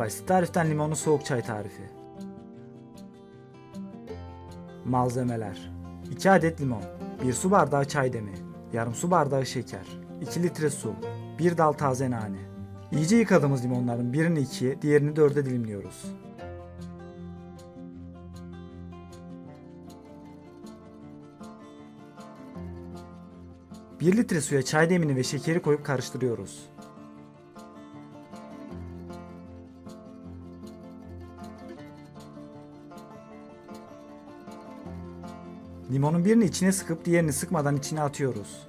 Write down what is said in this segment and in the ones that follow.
basit tariften limonlu soğuk çay tarifi. Malzemeler 2 adet limon, 1 su bardağı çay demi, yarım su bardağı şeker, 2 litre su, 1 dal taze nane. İyice yıkadığımız limonların birini ikiye, diğerini dörde dilimliyoruz. Bir litre suya çay demini ve şekeri koyup karıştırıyoruz. Limonun birini içine sıkıp diğerini sıkmadan içine atıyoruz.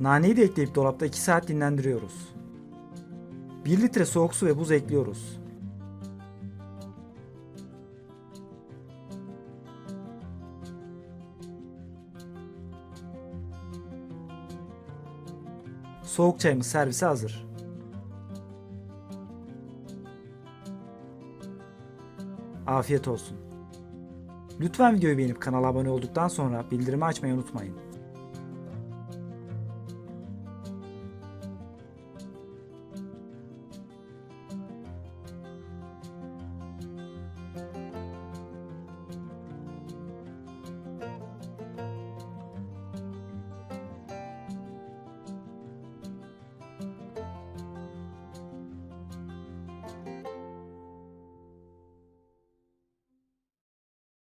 Naneyi de ekleyip dolapta 2 saat dinlendiriyoruz. 1 litre soğuk su ve buz ekliyoruz. Soğuk çayımız servise hazır. Afiyet olsun. Lütfen videoyu beğenip kanala abone olduktan sonra bildirimi açmayı unutmayın.